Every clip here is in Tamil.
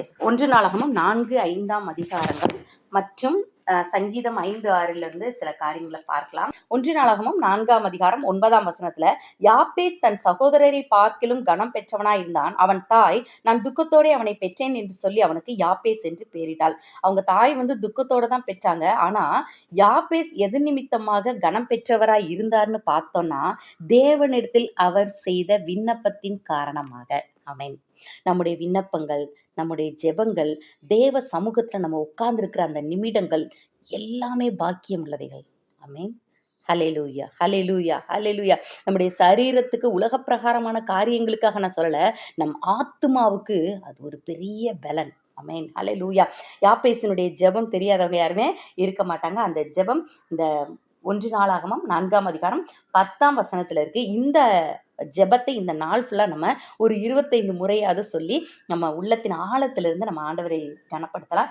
எஸ் ஒன்று நாளாகமும் நான்கு ஐந்தாம் அதிகாரங்கள் மற்றும் சங்கீதம் ஐந்து ஆறுல இருந்து சில காரியங்களை பார்க்கலாம். ஒன்று நாளாகமும் நான்காம் அதிகாரம் ஒன்பதாம் வசனத்துல யாப்பேஸ் தன் சகோதரரை பார்க்கிலும் கனம் பெற்றவனா இருந்தான். அவன் தாய் நான் துக்கத்தோட அவனை பெற்றேன் என்று சொல்லி அவனுக்கு யாப்பேஸ் என்று பேரிட்டாள் அவங்க தாய் வந்து துக்கத்தோட தான் பெற்றாங்க. ஆனா யாப்பேஸ் எது நிமித்தமாக கனம் பெற்றவராய் இருந்தார்னு பார்த்தோம்னா தேவனிடத்தில் அவர் செய்த விண்ணப்பத்தின் காரணமாக. அமேன் நம்முடைய விண்ணப்பங்கள் நம்முடைய ஜெபங்கள் தேவ சமூகத்துல நம்ம உட்கார்ந்துருக்கிற அந்த நிமிடங்கள் எல்லாமே பாக்கியம் உள்ளவைகள். ஆமென். ஹலெலூயா ஹலெலூயா ஹலெலூயா நம்முடைய சரீரத்துக்கு உலக பிரகாரமான காரியங்களுக்காக நான் சொல்லல நம் ஆத்துமாவுக்கு அது ஒரு பெரிய பலன். அமேன் ஹலெலூயா யாப்பேசனுடைய ஜெபம் தெரியாதவங்க யாருமே இருக்க மாட்டாங்க. அந்த ஜெபம் இந்த ஒன்று நாளாகமம் நான்காம் அதிகாரம் பத்தாம் வசனத்துல இருக்கு. இந்த ஜெபத்தை இந்த நாள் ஃபுல்லா நம்ம ஒரு இருபத்தைந்து முறையாவது சொல்லி நம்ம உள்ளத்தின் ஆழத்திலிருந்து நம்ம ஆண்டவரை கனப்படுத்தலாம்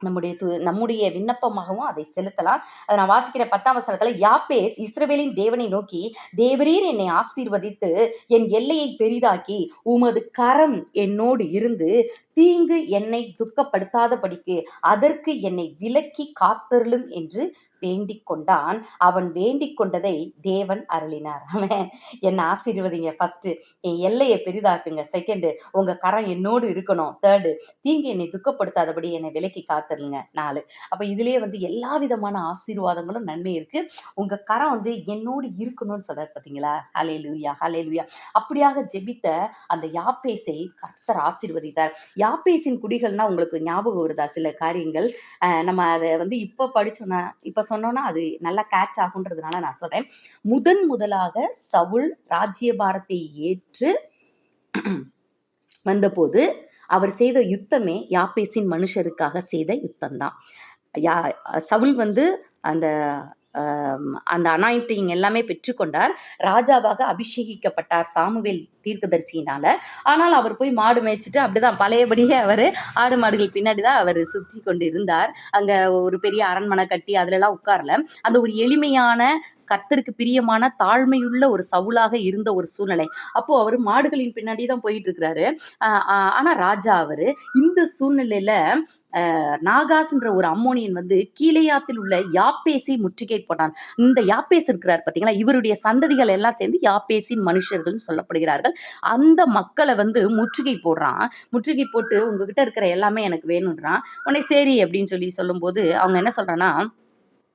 நம்முடைய து- நம்முடைய விண்ணப்பமாகவும் அதை செலுத்தலாம். அதை நான் வாசிக்கிற பத்தாம் வசனத்துல யாப்பேஸ் இஸ்ரவேலின் தேவனை நோக்கி தேவரீர் என்னை ஆசீர்வதித்து என் எல்லையை பெரிதாக்கி உமது கரம் என்னோடு இருந்து தீங்கு என்னை துக்கப்படுத்தாதபடிக்கு அதற்கு என்னை விலக்கி காத்தருளும் என்று வேண்டிக் கொண்டான். அவன் வேண்டிக் கொண்டதை தேவன் அருளினார். அவன் என்னை ஆசீர்வதிங்க. ஃபர்ஸ்ட் என் எல்லையை பெரிதாக்குங்க. செகண்டு உங்க கரம் என்னோடு இருக்கணும். தேர்டு தீங்கு என்னை துக்கப்படுத்தாதபடி என்னை விலக்கி காத்துருங்க நாலு. அப்ப இதுலயே வந்து எல்லா விதமான ஆசீர்வாதங்களும் நன்மை இருக்கு. உங்க கரம் வந்து என்னோடு இருக்கணும்னு சொல்றாரு பாத்தீங்களா? ஹலே லூயா ஹலே லூயா அப்படியாக ஜெபித்த அந்த யாப்பேசை கர்த்தர் ஆசீர்வதித்தார். யாப்பேசின் குடிகள்னா உங்களுக்கு ஞாபகம் வருதா? சில காரியங்கள். நம்ம அதை வந்து இப்போ படிச்சோன்னா இப்போ சொன்னோன்னா அது நல்லா கேட்ச் ஆகுன்றதுனால நான் சொல்றேன். முதன் முதலாக சவுல் ராஜ்யபாரத்தை ஏற்று வந்தபோது அவர் செய்த யுத்தமே யாப்பேசின் மனுஷருக்காக செய்த யுத்தம்தான். யா சவுல் வந்து அந்த அந்த அனாயத்தையும் எல்லாமே பெற்றுக்கொண்டார் ராஜாவாக அபிஷேகிக்கப்பட்டார் சாமுவேல் தீர்க்கதரிசியினால. ஆனால் அவர் போய் மாடு மேய்ச்சிட்டு அப்படிதான் பழையபடியே அவர் ஆடு மாடுகள் பின்னாடி தான் அவர் சுற்றி கொண்டு இருந்தார் அங்கே ஒரு பெரிய அரண்மனை கட்டி அதுலலாம் உட்காரல. அந்த ஒரு எளிமையான கர்த்தருக்கு பிரியமான தாழ்மையுள்ள ஒரு சவுலாக இருந்த ஒரு சூழ்நிலை. அப்போ அவர் மாடுகளின் பின்னாடி தான் போயிட்டு இருக்கிறாரு ஆனா ராஜா அவரு இந்த சூழ்நிலையில நாகாஸ்ன்ற ஒரு அம்மோனியன் வந்து கீழையாத்தில் உள்ள யாப்பேசை முற்றுகை போட்டான். இந்த யாப்பேஸ் இருக்கிறார் பாத்தீங்களா? இவருடைய சந்ததிகள் எல்லாம் சேர்ந்து யாப்பேசின் மனுஷர்கள் சொல்லப்படுகிறார்கள். அந்த மக்களை வந்து முற்றுகை போடுறான். முற்றுகை போட்டு உங்ககிட்ட இருக்கிற எல்லாமே எனக்கு வேணும்ன்றான். உடனே சரி அப்படின்னு சொல்லி சொல்லும்போது அவங்க என்ன சொல்றான்னா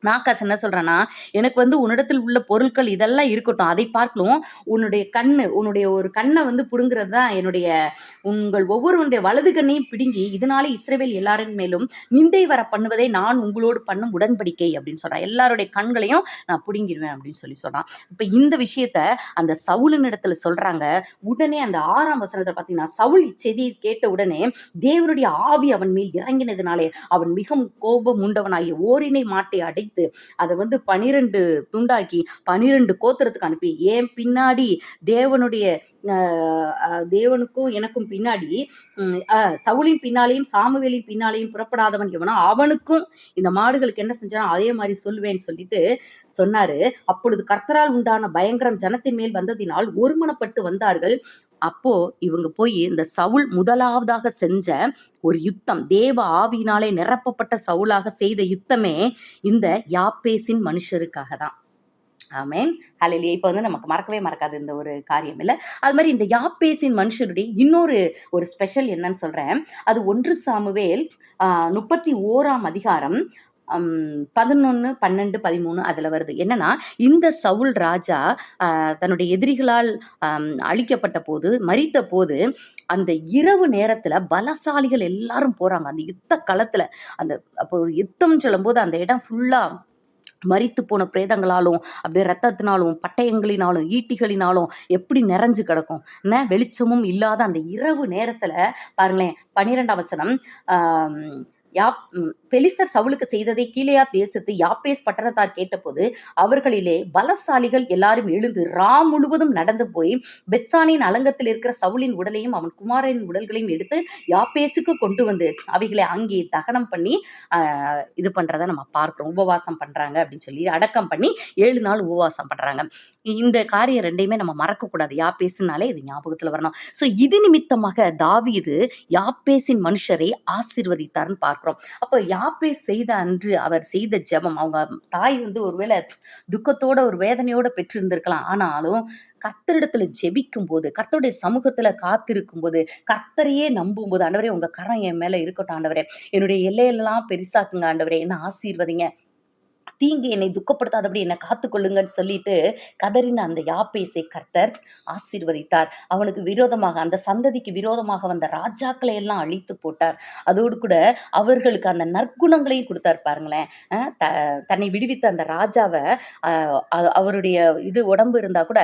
நாக்காஸ் என்ன சொல்கிறேன்னா எனக்கு வந்து உன்னிடத்தில் உள்ள பொருட்கள் இதெல்லாம் இருக்கட்டும் அதை பார்க்கலும் உன்னுடைய கண்ணு உன்னுடைய ஒரு கண்ணை வந்து பிடுங்கிறது தான் என்னுடைய உங்கள் ஒவ்வொருவனுடைய வலது கண்ணையும் பிடுங்கி இதனாலே இஸ்ரேவேல் எல்லாரின் மேலும் நிந்தை வர பண்ணுவதை நான் உங்களோடு பண்ணும் உடன்படிக்கை அப்படின்னு சொல்கிறான் எல்லாருடைய கண்களையும் நான் பிடுங்கிடுவேன் அப்படின்னு சொல்லி சொல்றான். இப்போ இந்த விஷயத்த அந்த சவுலின் இடத்துல சொல்றாங்க. உடனே அந்த ஆறாம் வசனத்தை பார்த்தீங்கன்னா சவுல் இச்செய்தியை கேட்ட உடனே தேவனுடைய ஆவி அவன் மேல் இறங்கினதுனாலே அவன் மிகவும் கோபம் உண்டவனாகிய ஓரினை மாட்டை அடைத்து அதை வந்து பனிரெண்டு துண்டாக்கி பனிரெண்டு கோத்திரத்துக்கு அனுப்பி. ஏன் பின்னாடி தேவனுடைய தேவனுக்கும் எனக்கும் பின்னாடி சவுளின் பின்னாலேயும் சாமுவேலின் பின்னாலேயும் புறப்படாதவன் எவனோ அவனுக்கும் இந்த மாடுகளுக்கு என்ன செஞ்சான் அதே மாதிரி சொல்லுவேன்னு சொல்லிட்டு சொன்னாரு. அப்பொழுது கர்த்தரால் உண்டான பயங்கரம் ஜனத்தின் மேல் வந்ததினால் ஒருமனப்பட்டு வந்தார்கள். அப்போ இவங்க போய் இந்த சவுல் முதலாவதாக செஞ்ச ஒரு யுத்தம் தேவ ஆவியினாலே நிரப்பப்பட்ட சவுலாக செய்த யுத்தமே இந்த யாப்பேசின் மனுஷருக்காக தான். ஆமேன் ஹalleluya இப்போ வந்து நமக்கு மறக்கவே மறக்காது இந்த ஒரு காரியம் இல்லை. அது மாதிரி இந்த யாப்பேசின் மனுஷருடைய இன்னொரு ஒரு ஸ்பெஷல் என்னன்னு சொல்கிறேன் அது ஒன்று சாமுவேல் முப்பத்தி ஓராம் அதிகாரம் பதினொன்று பன்னெண்டு பதிமூணு அதில் வருது. என்னன்னா இந்த சவுல் ராஜா தன்னுடைய எதிரிகளால் அழிக்கப்பட்ட போது மறித்த போது அந்த இரவு நேரத்தில் பலசாலிகள் எல்லாரும் போகிறாங்க அந்த யுத்த களத்தில் அந்த அப்போ யுத்தம் சொல்லும்போது அந்த இடம் ஃபுல்லாக மறித்து போன பிரேதங்களாலும் அப்படியே ரத்தத்தினாலும் பட்டயங்களினாலும் ஈட்டிகளினாலும் எப்படி நிறைஞ்சு கிடக்கும்? என்ன? வெளிச்சமும் இல்லாத அந்த இரவு நேரத்தில் பாருங்களேன் பன்னிரெண்டாம் வசனம் யாப் பெலிசர் பெலிஸ்தர் சவுலுக்கு செய்ததை கீலேயா தேசத்து யாப்பேஸ் பட்டணத்தார் கேட்டபோது அவர்களிலே பலசாலிகள் எல்லாரும் எழுந்து ரா முழுவதும் நடந்து போய் பெட்சானின் அலங்கத்தில் இருக்கிற சவுலின் உடலையும் அவன் குமாரின் உடல்களையும் எடுத்து யாப்பேஸுக்கு கொண்டு வந்து அவைகளை அங்கே தகனம் பண்ணி இது பண்றதை நம்ம பார்க்கிறோம். உபவாசம் பண்றாங்க அப்படின்னு சொல்லி அடக்கம் பண்ணி ஏழு நாள் உபவாசம் பண்றாங்க. இந்த காரியம் ரெண்டையுமே நம்ம மறக்கக்கூடாது. யாப்பேசுனாலே இது ஞாபகத்துல வரணும். ஸோ இது நிமித்தமாக தாவீது யாப்பேஸின் மனுஷரை ஆசீர்வதித்தார்னு பார்க்குறோம். அப்போ யாப்பே செய்த அன்று அவர் செய்த ஜெபம் அவங்க தாய் வந்து ஒருவேளை துக்கத்தோட ஒரு வேதனையோட பெற்றிருந்திருக்கலாம். ஆனாலும் கர்த்தரிடத்துல ஜெபிக்கும் போது கர்த்தருடைய சமூகத்துல காத்திருக்கும் போது கர்த்தரையே நம்பும் போது ஆண்டவரே உங்க கரம் என் மேல இருக்கட்டும் ஆண்டவரே. என்னுடைய எல்லையெல்லாம் பெருசாக்குங்க ஆண்டவரே. என்ன ஆசீர்வதிங்க. தீங்கு என்னை துக்கப்படுத்தாதபடி என்னை காத்துக்கொள்ளுங்கன்னு சொல்லிட்டு கதறின அந்த யாப்பேசை கர்த்தர் ஆசீர்வதித்தார். அவனுக்கு விரோதமாக அந்த சந்ததிக்கு விரோதமாக வந்த ராஜாக்களை எல்லாம் அழித்து போட்டார். அதோடு கூட அவர்களுக்கு அந்த நற்குணங்களையும் கொடுத்தார் பாருங்களேன். த- தன்னை விடுவித்த அந்த ராஜாவை அவருடைய இது உடம்பு இருந்தா கூட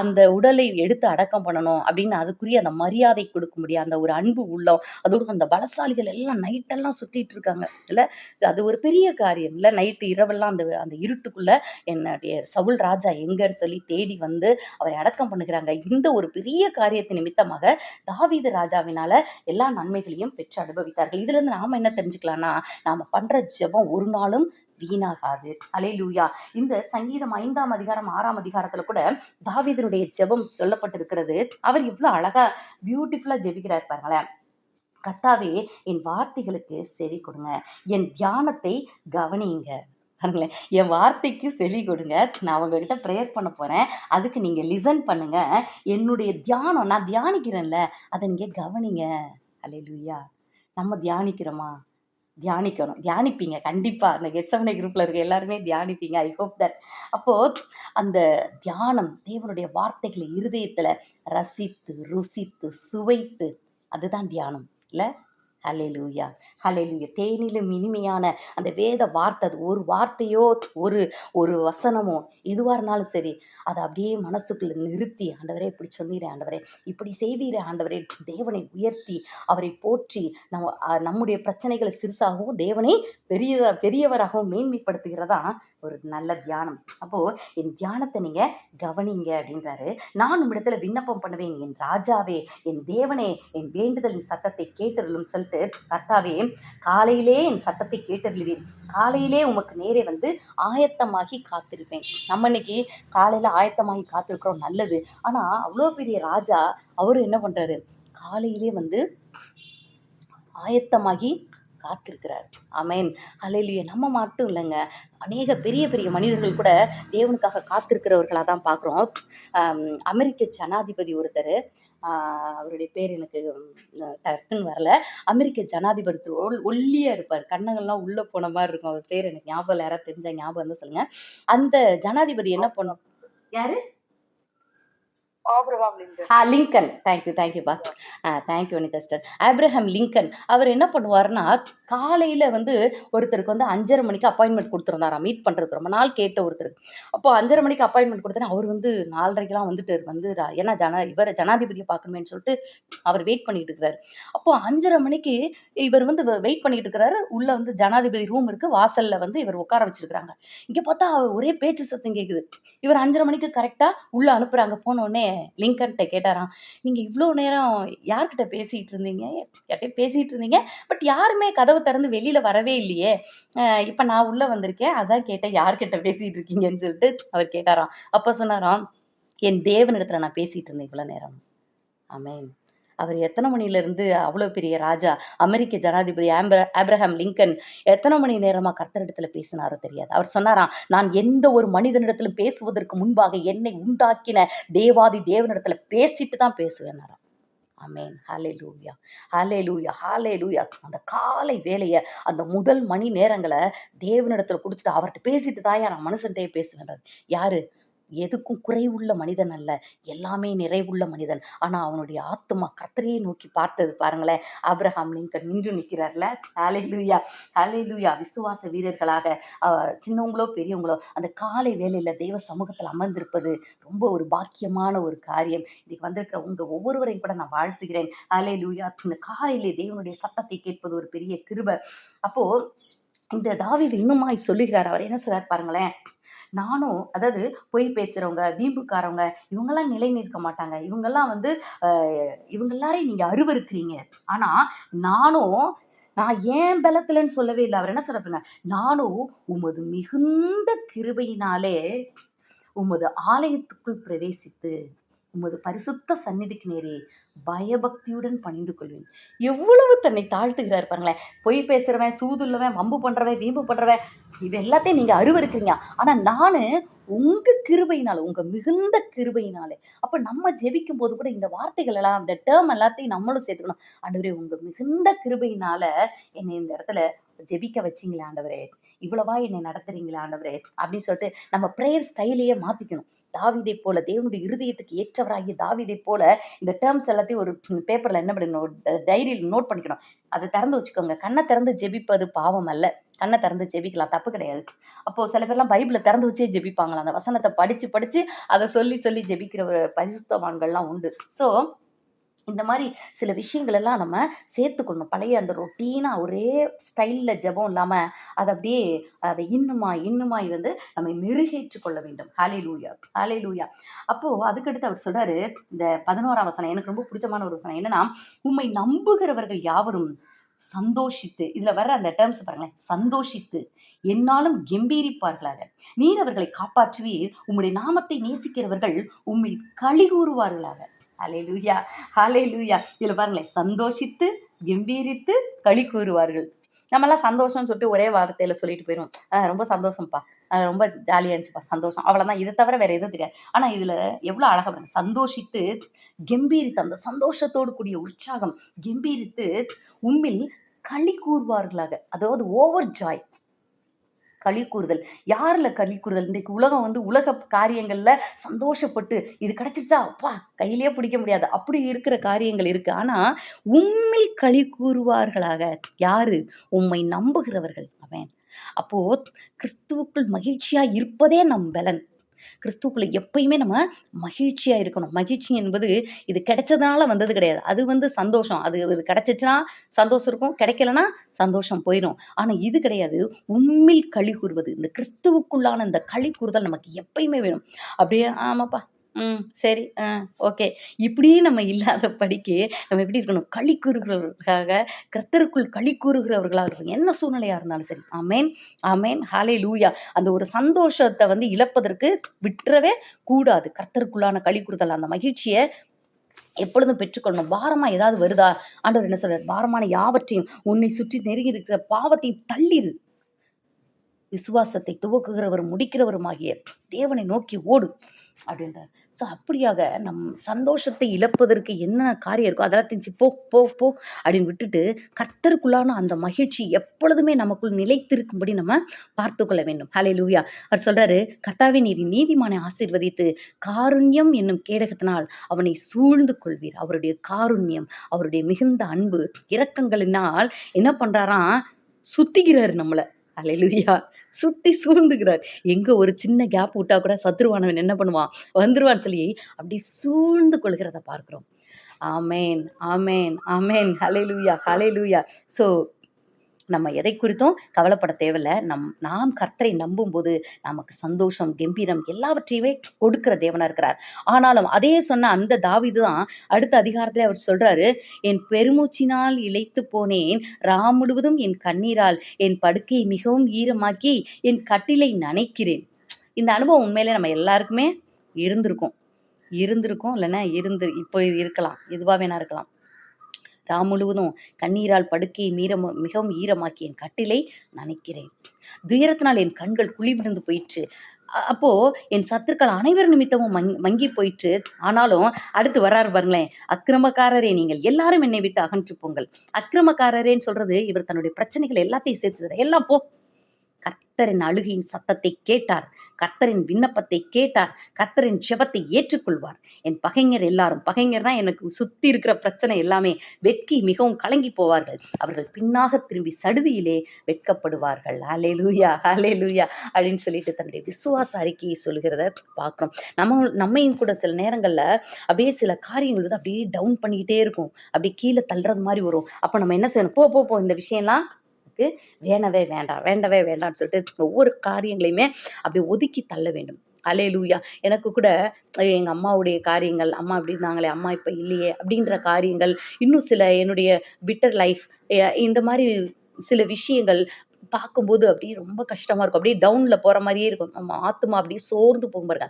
அந்த உடலை எடுத்து அடக்கம் பண்ணணும் அப்படின்னு அதுக்குரிய அந்த மரியாதை கொடுக்க முடியாது அந்த ஒரு அன்பு உள்ளம் அதோடு அந்த பலசாலிகள் எல்லாம் நைட்டெல்லாம் சுத்திட்டு இருக்காங்க. இல்ல அது ஒரு பெரிய காரியம். இல்ல நைட்டு இரவெல்லாம் அந்த அந்த இருட்டுக்குள்ள என்னுடைய சவுல் ராஜா எங்கன்னு சொல்லி தேடி வந்து அவரை அடக்கம் பண்ணுகிறாங்க. இந்த ஒரு பெரிய காரியத்தின் நிமித்தமாக தாவீது ராஜாவினால எல்லா நன்மைகளையும் பெற்று அனுபவித்தார்கள். இதுல இருந்து நாம என்ன தெரிஞ்சுக்கலாம்னா நாம பண்ற ஜெபம் ஒரு நாளும் வீணாகாது. அலே லூயா இந்த சங்கீதம் ஐந்தாம் அதிகாரம் ஆறாம் அதிகாரத்துல கூட தாவீதனுடைய ஜெபம் சொல்லப்பட்டிருக்கிறது. அவர் இவ்வளவு அழகா பியூட்டிஃபுல்லா ஜெபிக்கிறார் பாருங்களேன். கத்தாவே என் வார்த்தைகளுக்கு செவி கொடுங்க. என் தியானத்தை கவனியுங்க. பாருங்களேன் என் வார்த்தைக்கு செவி கொடுங்க. நான் உங்ககிட்ட ப்ரேயர் பண்ண போகிறேன் அதுக்கு நீங்கள் லிசன் பண்ணுங்க. என்னுடைய தியானம் நான் தியானிக்கிறேன்ல. அதை நீங்கள் கவனிங்க. அல்லேலூயா நம்ம தியானிக்கிறோமா? தியானிக்கணும். தியானிப்பீங்க. கண்டிப்பாக அந்த கெட்சமனை குரூப்பில் இருக்க எல்லாருமே தியானிப்பீங்க. ஐ ஹோப் தட் அப்போது அந்த தியானம் தேவனுடைய வார்த்தைகளை இருதயத்தில் ரசித்து ருசித்து சுவைத்து அதுதான் தியானம். இல்லை? ஹalleluya ஹalleluya தேனிலும் இனிமையான அந்த வேத வார்த்தை அது ஒரு வார்த்தையோ ஒரு ஒரு வசனமோ எதுவாக இருந்தாலும் சரி அதை அப்படியே மனசுக்குள்ளே நிறுத்தி ஆண்டவரே இப்படி சொன்னீரே ஆண்டவரே இப்படி செய்வீரே ஆண்டவரே தேவனை உயர்த்தி அவரை போற்றி நம்ம நம்முடைய பிரச்சனைகளை சிறுசாகவும் தேவனை பெரிய பெரியவராகவும் மேன்மைப்படுத்துகிறதா ஒரு நல்ல தியானம். அப்போது என் தியானத்தை நீங்கள் கவனிங்க அப்படின்றாரு. நான் உம்மிடத்தில் விண்ணப்பம் பண்ணுவேன் என் ராஜாவே என் தேவனே என் வேண்டுதலின் சத்தத்தை கேட்டருளும் சொல்லிட்டு கர்த்தாவே காலையிலே என் சத்தத்தை கேட்டறிவீர் காலையிலே உமக்கு நேரே வந்து ஆயத்தமாகி காத்திருப்பேன். நம்ம இன்னைக்கு காலையில ஆயத்தமாகி காத்திருக்கிறோம் நல்லது. ஆனா அவ்வளோ பெரிய ராஜா அவரு என்ன பண்றாரு? காலையிலே வந்து ஆயத்தமாகி காத்திருக்கிறார். அமேன் அலையிலேயே நம்ம மட்டும் இல்லைங்க. அநேக பெரிய பெரிய மனிதர்கள் கூட தேவனுக்காக காத்திருக்கிறவர்களாக தான் பார்க்குறோம் அமெரிக்க ஜனாதிபதி ஒருத்தர் அவருடைய பேர் எனக்கு டக்குன்னு வரல. அமெரிக்க ஜனாதிபதி ஒருத்தர் ஒல்- ஒல்லியா இருப்பார். கண்ணங்கள்லாம் உள்ள போன மாதிரி இருக்கும். அவர் பேர் எனக்கு ஞாபகம் யாராவது தெரிஞ்சா ஞாபகம் வந்து சொல்லுங்க. அந்த ஜனாதிபதி என்ன பண்ணும் யாரு? Lincoln. Thank you thank you பா ஆ தேங்க்யூ வனிதஸ்டர் ஆப்ரஹாம் லிங்கன் அவர் என்ன பண்ணுவாருன்னா காலையில் வந்து ஒருத்தருக்கு வந்து அஞ்சரை மணிக்கு அப்பாயின்மெண்ட் கொடுத்துருந்தாராம். மீட் பண்ணுறதுக்கு ரொம்ப நாள் கேட்ட ஒருத்தருக்கு அப்போ அஞ்சரை மணிக்கு அப்பாயின்மெண்ட் கொடுத்தேன்னா அவர் வந்து நாலரைக்கெல்லாம் வந்துட்டு வந்து ஏன்னா ஜனா இவர் ஜனாதிபதியை பார்க்கணுமேன்னு சொல்லிட்டு அவர் வெயிட் பண்ணிட்டு இருக்கிறாரு. அப்போ அஞ்சரை மணிக்கு இவர் வந்து வெயிட் பண்ணிட்டு இருக்கிறாரு. உள்ள வந்து ஜனாதிபதி ரூம் இருக்கு. வாசல்ல வந்து இவர் உட்கார வச்சிருக்கிறாங்க. இங்க பார்த்தா அவர் ஒரே பேச்சு சத்தம் கேக்குது. இவர் அஞ்சரை மணிக்கு கரெக்டா உள்ள அனுப்புறாங்க. போன உடனே லிங்கன்ட்ட கேட்டாராம் நீங்கள் இவ்வளோ நேரம் யார்கிட்ட பேசிகிட்டு இருந்தீங்க? யார்கிட்ட பேசிகிட்டு இருந்தீங்க பட் யாருமே கதவு திறந்து வெளியில் வரவே இல்லையே. இப்போ நான் உள்ளே வந்திருக்கேன் அதான் கேட்டேன் யார்கிட்ட பேசிகிட்டு இருக்கீங்கன்னு சொல்லிட்டு அவர் கேட்டாராம். அப்போ சொன்னாராம் என் தேவனிடத்தில் நான் பேசிகிட்டு இருந்தேன் இவ்வளோ நேரம். ஆமென். அவர் எத்தனை மணிலேருந்து அவ்வளோ பெரிய ராஜா? அமெரிக்க ஜனாதிபதி ஆம்பர ஆப்ரஹாம் லிங்கன் எத்தனை மணி நேரமாக கர்த்தரிடத்தில் பேசினாரோ தெரியாது. அவர் சொன்னாராம் நான் எந்த ஒரு மனிதனிடத்திலும் பேசுவதற்கு முன்பாக என்னை உண்டாக்கின தேவாதி தேவனிடத்தில் பேசிட்டு தான் பேசுவேன்னாராம் அமேன் ஹாலே லூயா ஹாலே லூயா ஹாலே லூயா அந்த காலை வேலையை அந்த முதல் மணி நேரங்களை தேவனிடத்தில் கொடுத்துட்டு அவர்கிட்ட பேசிட்டு தாயா நான் மனுஷன்ட்டே பேசுவேன்றது யாரு? எதுக்கும் குறைவுள்ள மனிதன் அல்ல. எல்லாமே நிறைவுள்ள மனிதன். ஆனால் அவனுடைய ஆத்மா கர்த்தரையே நோக்கி பார்த்தது பாருங்களேன். அப்ரஹாம் லிங்கன் நின்று நிற்கிறார்ல. ஹாலே லூயா ஹாலே லூயா விசுவாச வீரர்களாக சின்னவங்களோ பெரியவங்களோ அந்த காலை வேலையில் தெய்வ சமூகத்தில் அமர்ந்திருப்பது ரொம்ப ஒரு பாக்கியமான ஒரு காரியம். இன்னைக்கு வந்திருக்கிற உங்கள் ஒவ்வொருவரையும் கூட நான் வாழ்த்துகிறேன். ஹாலே லூயா இந்த காலையிலே தேவனுடைய சத்தத்தை கேட்பது ஒரு பெரிய கிருபை. அப்போ இந்த தாவீது இன்னுமாய் சொல்லுகிறார். அவர் என்ன சொல்றார் பாருங்களேன்? நானும் அதாவது பொய் பேசுறவங்க வீம்புக்காரவங்க இவங்கெல்லாம் நிலை நிற்க மாட்டாங்க. இவங்கெல்லாம் வந்து இவங்க எல்லாரையும் நீங்க அருவருக்கிறீங்க. ஆனா நானும் நான் ஏன் பலத்துலன்னு சொல்லவே இல்லை. அவர் என்ன சொல்றாருங்க? நானும் உமது மிகுந்த கிருபையினாலே உமது ஆலயத்துக்குள் பிரவேசித்து உமது பரிசுத்த சந்நிதிக்கு நேரே பயபக்தியுடன் பணிந்து கொள்வேன். எவ்வளவு தன்னை தாழ்த்துகிறார் பாருங்களேன். பொய் பேசுறவன் சூதுள்ளவன் வம்பு பண்றவன் வீம்பு பண்றவன் இது எல்லாத்தையும் நீங்க அருவருக்கிறீங்க. ஆனா நானு உங்க கிருபையினால உங்க மிகுந்த கிருபையினாலே அப்ப நம்ம ஜெபிக்கும் போது கூட இந்த வார்த்தைகள் எல்லாம் இந்த டேர்ம் எல்லாத்தையும் நம்மளும் சேர்த்துக்கணும். ஆண்டவரே உங்க மிகுந்த கிருபையினால என்னை இந்த இடத்துல ஜெபிக்க வச்சிங்களா ஆண்டவரே. இவ்வளவா என்னை நடத்துறீங்களா ஆண்டவரே. அப்படின்னு சொல்லிட்டு நம்ம ப்ரேயர் ஸ்டைலையே மாத்திக்கணும். தாவிதை போல தேவனுடைய இருதயத்துக்கு ஏற்றவராகிய தாவிதை போல இந்த டேர்ம்ஸ் எல்லாத்தையும் ஒரு பேப்பர்ல என்ன பண்ணணும் டைரியில் நோட் பண்ணிக்கணும். அதை திறந்து வச்சுக்கோங்க. கண்ணை திறந்து ஜெபிப்பது பாவம் அல்ல. கண்ணை திறந்து ஜெபிக்கலாம். தப்பு கிடையாது. அப்போ சில பேர்லாம் பைபிளை திறந்து வச்சே ஜெபிப்பாங்களா அந்த வசனத்தை படிச்சு படிச்சு அதை சொல்லி சொல்லி ஜெபிக்கிற ஒரு பரிசுத்தவான்கள்லாம் உண்டு. ஸோ இந்த மாதிரி சில விஷயங்களெல்லாம் நம்ம சேர்த்துக்கணும். பழைய அந்த ரொட்டீனாக ஒரே ஸ்டைலில் ஜெபம் இல்லாமல் அதை அப்படியே அதை இன்னுமா இன்னுமாய் வந்து நம்ம மெருகேற்று கொள்ள வேண்டும். ஹாலே லூயா ஹாலே லூயா அப்போது அதுக்கடுத்து அவர் சொல்கிறாரு இந்த பதினோராம் வசனம் எனக்கு ரொம்ப பிடிச்சமான ஒரு வசனம். என்னன்னா உம்மை நம்புகிறவர்கள் யாவரும் சந்தோஷித்து இதில் வர்ற அந்த டேர்ம்ஸ் பாருங்களேன் சந்தோஷித்து என்னாலும் கெம்பீரிப்பார்களாக. நீர் அவர்களை காப்பாற்றுவீர். உம்முடைய நாமத்தை நேசிக்கிறவர்கள் உம்மில் களி கூறுவார்களாக. ஹலே லூயா ஹலே லூயா இதில் பாருங்களேன். சந்தோஷித்து கம்பீரித்து களி கூறுவார்கள். நம்மலாம் சந்தோஷம்னு சொல்லிட்டு ஒரே வார்த்தையில சொல்லிட்டு போயிடும் ரொம்ப சந்தோஷம்ப்பா. ரொம்ப ஜாலியா இருந்துச்சுப்பா. சந்தோஷம். அவ்வளவுதான். இதை தவிர வேற எதுவும் தெரியாது ஆனா இதுல எவ்வளவு அழகா பாருங்க. சந்தோஷித்து கம்பீரித்து அந்த சந்தோஷத்தோடு கூடிய உற்சாகம் கம்பீரித்து உம்மில் களி கூறுவார்களாக. அதாவது ஓவர் ஜாய் களி கூறுதல் யாரில் களி கூறுதல் இன்றைக்கு உலகம் வந்து உலக காரியங்களில் சந்தோஷப்பட்டு இது கிடைச்சிருச்சா? அப்பா கையிலேயே பிடிக்க முடியாது. அப்படி இருக்கிற காரியங்கள் இருக்குது ஆனால் உண்மையில் களி கூறுவார்களாக யாரு? உண்மை நம்புகிறவர்கள் அவன். அப்போ கிறிஸ்துவுக்குள் மகிழ்ச்சியா இருப்பதே நம் பலன். கிறிஸ்துக்குள்ள எப்பயுமே நம்ம மகிழ்ச்சியா இருக்கணும். மகிழ்ச்சி என்பது இது கிடைச்சதுனால வந்தது கிடையாது. அது வந்து சந்தோஷம். அது இது கிடைச்சிச்சுன்னா சந்தோஷம் இருக்கும். கிடைக்கலனா சந்தோஷம் போயிடும். ஆனா இது கிடையாது. உண்மையில் களி கூறுவது. இந்த கிறிஸ்துவுக்குள்ளான இந்த களி கூறுதல் நமக்கு எப்பயுமே வேணும். அப்படியே ஆமாப்பா ம் சரி ஆ ஓகே. இப்படி நம்ம இல்லாத படிக்கு நம்ம எப்படி இருக்கணும்? களி கூறுகிறவர்களாக கர்த்தருக்குள் களி கூறுகிறவர்களாக இருக்கணும். என்ன சூழ்நிலையா இருந்தாலும் சரி. ஆமேன் ஆமேன் ஹாலே லூயா அந்த ஒரு சந்தோஷத்தை வந்து இழப்பதற்கு விட்டுறவே கூடாது. கர்த்தருக்குள்ளான களி கூறுதல். அந்த மகிழ்ச்சியை எப்பொழுதும் பெற்றுக்கொள்ளணும். பாரமா ஏதாவது வருதா? ஆண்டவர் என்ன சொல்றார்? பாரமான யாவற்றையும் உன்னை சுற்றி நெருங்கி இருக்கிற பாவத்தையும் தள்ளிரு. விசுவாசத்தை துவக்குகிறவரும், முடிக்கிறவருமாகிய தேவனை நோக்கி ஓடு. அப்படின்றார். ஸோ அப்படியாக நம் சந்தோஷத்தை இழப்பதற்கு என்ன காரியம் இருக்கோ அதெல்லாம் தெரிஞ்சு போ போ போ அப்படின்னு விட்டுட்டு கர்த்தருக்குள்ளான அந்த மகிழ்ச்சி எப்பொழுதுமே நமக்குள் நிலைத்திருக்கும்படி நம்ம பார்த்து கொள்ள வேண்டும். ஹலே லூயா அவர் சொல்கிறாரு கர்த்தாவே நீர் நீதிமானை ஆசீர்வதித்து காருண்யம் என்னும் கேடகத்தினால் அவனை சூழ்ந்து கொள்வீர். அவருடைய காருண்யம் அவருடைய மிகுந்த அன்பு இரக்கங்களினால் என்ன பண்ணுறாராம் சுத்திக்கிறார் நம்மளை. அலையிலுயா சுத்தி சூழ்ந்துக்கிறார் எங்க ஒரு சின்ன கேப் விட்டா கூட சத்ருவானவன் என்ன பண்ணுவான்? வந்துருவான்னு சொல்லி அப்படி சூழ்ந்து கொள்கிறத பார்க்கிறோம். ஆமேன் ஆமேன் ஆமேன் ஹalleluya லூயா ஸோ நம்ம எதை குறித்தும் கவலைப்பட தேவையில்ல. நம் நாம் கர்த்தரை நம்பும்போது நமக்கு சந்தோஷம் கம்பீரம் எல்லாவற்றையுமே கொடுக்கிற தேவனா இருக்கிறார். ஆனாலும் அதே சொன்ன அந்த தாவிது தான் அடுத்த அதிகாரத்தில் அவர் சொல்றாரு என் பெருமூச்சினால் இழைத்து போனேன் ராம் முழுவதும் என் கண்ணீரால் என் படுக்கையை மிகவும் ஈரமாக்கி என் கட்டிலை நனைக்கிறேன். இந்த அனுபவம் உண்மையிலே நம்ம எல்லாருக்குமே இருந்திருக்கும். இருந்திருக்கும் இல்லைன்னா இருந்து இப்போ இருக்கலாம் எதுவாக வேணா இருக்கலாம். ராம் முழுவதும் கண்ணீரால் படுக்கையை மீற மிகவும் ஈரமாக்கி என் கட்டிலை நனைக்கிறேன். துயரத்தினால் என் கண்கள் குழி விழுந்து போயிற்று அப்போ என் சத்துருக்கள் அனைவர் நிமித்தமும் மங் மங்கி போயிற்று. ஆனாலும் அடுத்து வராரு பாருங்களேன். அக்கிரமக்காரரே நீங்கள். எல்லாரும் என்னை விட்டு அகன்று போங்கள். அக்கிரமக்காரரேன்னு சொல்றது இவர் தன்னுடைய பிரச்சனைகள் எல்லாத்தையும் சேர்த்து எல்லாம் போ. கர்த்தரின் அழுகையின் சத்தத்தை கேட்டார். கர்த்தரின் விண்ணப்பத்தை கேட்டார். கர்த்தரின் ஜெபத்தை ஏற்றுக்கொள்வார். என் பகைஞர் எல்லாரும் பகைஞர்னா எனக்கு சுத்தி இருக்கிற பிரச்சனை எல்லாமே வெட்கி மிகவும் கலங்கி போவார்கள். அவர்கள் பின்னாக திரும்பி சடுதியிலே வெட்கப்படுவார்கள். ஹலே லூயா ஹலே லூயா அப்படின்னு சொல்லிட்டு தன்னுடைய விசுவாச அறிக்கையை சொல்கிறத பார்க்குறோம். நம்ம நம்மையும் கூட சில நேரங்களில் அப்படியே சில காரியங்கள் வந்து அப்படியே டவுன் பண்ணிக்கிட்டே இருக்கும். அப்படியே கீழே தள்ளுறது மாதிரி வரும். அப்போ நம்ம என்ன செய்யணும்? போ போ போ இந்த விஷயம்லாம் எனக்கு வேணவே வேண்டாம் வேண்டவே வேண்டாம்னு சொல்லிட்டு ஒவ்வொரு காரியங்களையுமே அப்படி ஒதுக்கி தள்ள வேண்டும். அலே லூயா எனக்கு கூட எங்கள் அம்மாவுடைய காரியங்கள் அம்மா அப்படி இருந்தாங்களே அம்மா இப்போ இல்லையே அப்படின்ற காரியங்கள் இன்னும் சில என்னுடைய பிட்டர் லைஃப் இந்த மாதிரி சில விஷயங்கள் பார்க்கும்போது அப்படியே ரொம்ப கஷ்டமாக இருக்கும். அப்படியே டவுனில் போகிற மாதிரியே இருக்கும். நம்ம ஆத்துமா அப்படியே சோர்ந்து போகும் பாருங்க.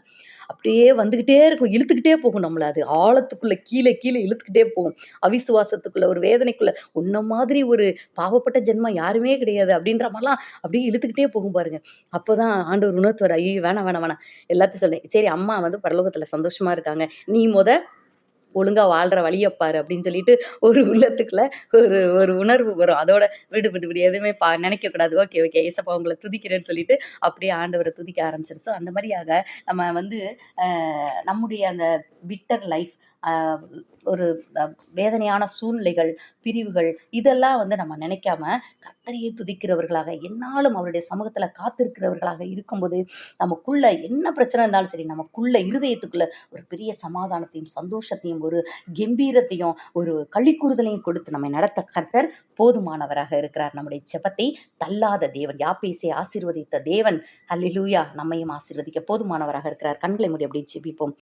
அப்படியே வந்துக்கிட்டே இருக்கும். இழுத்துக்கிட்டே போகும் நம்மளை அது. ஆழத்துக்குள்ளே கீழே கீழே இழுத்துக்கிட்டே போகும். அவிசுவாசத்துக்குள்ள ஒரு வேதனைக்குள்ள. உன்ன மாதிரி ஒரு பாவப்பட்ட ஜென்மம் யாருமே கிடையாது அப்படின்ற மாதிரிலாம் அப்படியே இழுத்துக்கிட்டே போகும் பாருங்க. அப்போ தான் ஆண்டவர் உணர்த்துவார். ஐயோ வேணாம் வேணாம் வேணாம். எல்லாத்தையும் சொன்னேன் சரி அம்மா வந்து பரலோகத்தில் சந்தோஷமாக இருக்காங்க. நீ முத ஒழுங்கா வாழ்ற வழியை பாரு அப்படின்னு சொல்லிட்டு ஒரு உள்ளத்துக்குள்ள ஒரு ஒரு உணர்வு வரும். அதோட விடு விடு விடு எதுவுமே பா நினைக்கக்கூடாது ஓகே ஓகே ஏசப்பா உங்களை துதிக்கிறேன்னு சொல்லிட்டு அப்படியே ஆண்டவரை துதிக்க ஆரம்பிச்சிரு ஸோ அந்த மாதிரியாக நம்ம வந்து நம்முடைய அந்த பிட்டர் லைஃப் ஒரு வேதனையான சூழ்நிலைகள் பிரிவுகள் இதெல்லாம் வந்து நம்ம நினைக்காம கத்தரையே துதிக்கிறவர்களாக என்னாலும் அவருடைய சமூகத்தில் காத்திருக்கிறவர்களாக இருக்கும்போது நமக்குள்ள என்ன பிரச்சனை இருந்தாலும் சரி நமக்குள்ள இருதயத்துக்குள்ள ஒரு பெரிய சமாதானத்தையும் சந்தோஷத்தையும் ஒரு கம்பீரத்தையும் ஒரு களிக்குறுதலையும் கொடுத்து நம்மை நடத்த கர்த்தர் போதுமானவராக இருக்கிறார். நம்முடைய செபத்தை தள்ளாத தேவன் யாப்பேசை ஆசீர்வதித்த தேவன் அல்லிலூயா நம்மையும் ஆசீர்வதிக்க போதுமானவராக இருக்கிறார். கண்களை முடி அப்படியே ஜெபிப்போம்.